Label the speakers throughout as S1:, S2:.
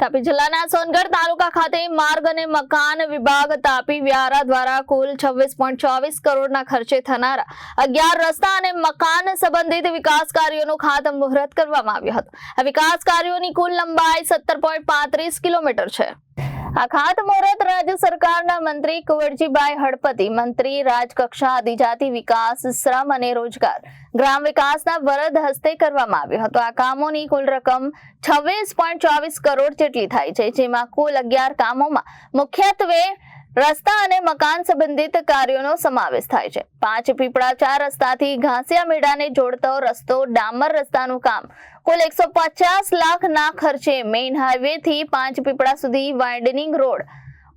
S1: તાપી જિલ્લાના સોનગઢ તાલુકા ખાતે માર્ગ અને મકાન વિભાગ તાપી વ્યારા દ્વારા કુલ છવ્વીસ પોઈન્ટ ચોવીસ કરોડના ખર્ચે થનારા અગિયાર રસ્તા અને મકાન સંબંધિત વિકાસ કાર્યોનું ખાતમુહૂર્ત કરવામાં આવ્યું હતું. આ વિકાસ કાર્યોની કુલ લંબાઈ સત્તર પોઈન્ટ પાંત્રીસ કિલોમીટર છે. આ ખાતમુહૂર્ત રાજ્ય સરકારના મંત્રી કુંવરજીભાઈ હળપતિ, મંત્રી રાજકક્ષા આદિજાતિ વિકાસ, શ્રમ અને રોજગાર, ગ્રામ વિકાસના વરદ હસ્તે કરવામાં આવ્યો હતો. આ કામોની કુલ રકમ છવ્વીસ પોઈન્ટ ચોવીસ કરોડ જેટલી થાય છે, જેમાં કુલ અગિયાર કામોમાં મુખ્યત્વે રસ્તા અને મકાન સંબંધિત કાર્યોનો સમાવેશ થાય છે. પાંચ પીપળા ચાર રસ્તાથી ઘાસિયા મેળાને જોડતો રસ્તો ડામર રસ્તાનું કામ. કુલ એકસો પચાસ લાખના ખર્ચે મેઇન હાઈવે થી પાંચ પીપળા સુધી વાઇડનિંગ રોડ.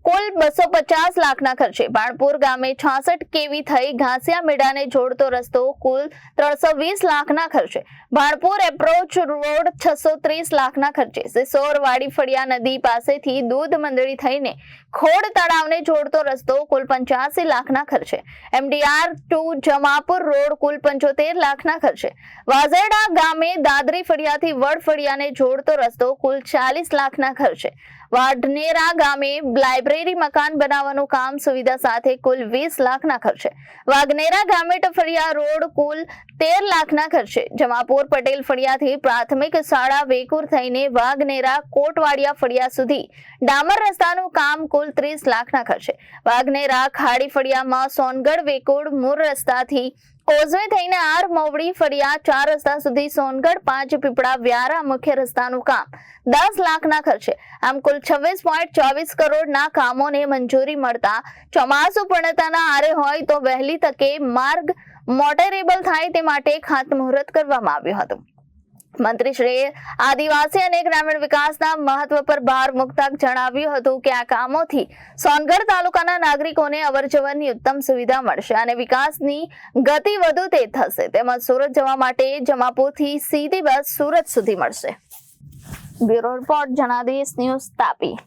S1: કુલ બસો પચાસ લાખના ખર્ચે બાણપુર ગામે છાસઠ કેવી થઈ ઘાસિયા મેળાને જોડતો રસ્તો કુલ ત્રણસો વીસ લાખના ખર્ચે. બાણપુર એપ્રોચ રોડ છસો ત્રીસ લાખના ખર્ચે. સિસોર વાડી ફળિયા નદી પાસેથી દૂધ મંડળી થઈને ખોડ તળાવને જોડતો રસ્તો કુલ પંચ્યાસી લાખના ખર્ચે. એમડીઆર ટુ જમાપુર રોડ કુલ પંચોતેર લાખના ખર્ચે. વાઝરડા ગામે દાદરી ફળિયાથી વડ ફળિયાને જોડતો રસ્તો કુલ ચાલીસ લાખના ખર્ચે. વાઢનેરા ગામે લાઇબ્રેરી મકાન બનાવવાનું કામ સુવિધા સાથે કુલ વીસ લાખના ખર્ચે. વાઘનેરા ગામે ફળિયા રોડ કુલ તેર લાખના ખર્ચે. જમાપુર પટેલ ફળિયાથી પ્રાથમિક શાળા વેકુર થઈને વાઘનેરા કોટવાડિયા ફળિયા સુધી. ડામર રસ્તાનું કામ કુલ ત્રીસ લાખના ખર્ચે. વાઘનેરા ખાડી ફળિયામાં સોનગઢ વેકુડ મૂળ રસ્તાથી કોઝવે થઈને આર મોવડી ફળિયા ચાર રસ્તા સુધી સોનગઢ, પાંચ પીપળા, વ્યારા મુખ્ય રસ્તાનું કામ. દસ લાખના ખર્ચે. આમ કુલ છવ્વીસ પોઈન્ટ ચોવીસ કરોડના કામોને મંજૂરી મળતા ચોમાસું પૂર્ણતાના આરે હોય તો વહેલી તકે માર્ગ મોટેરેબલ થાય તે માટે ખાતમુહૂર્ત કરવામાં આવ્યું હતું. મંત્રીશ્રીએ આદિવાસી અને ગ્રામીણ વિકાસના મહત્વ પર ભાર મૂકતા જણાવ્યું હતું કે આ કામોથી સોનગઢ તાલુકાના નાગરિકોને અવરજવરની ઉત્તમ સુવિધા મળશે અને વિકાસની ગતિ વધુ તે થશે. તેમજ સુરત જવા માટે જમાપુરથી સીધી બસ સુરત સુધી મળશે. Bureau report Janadesh news Tapi.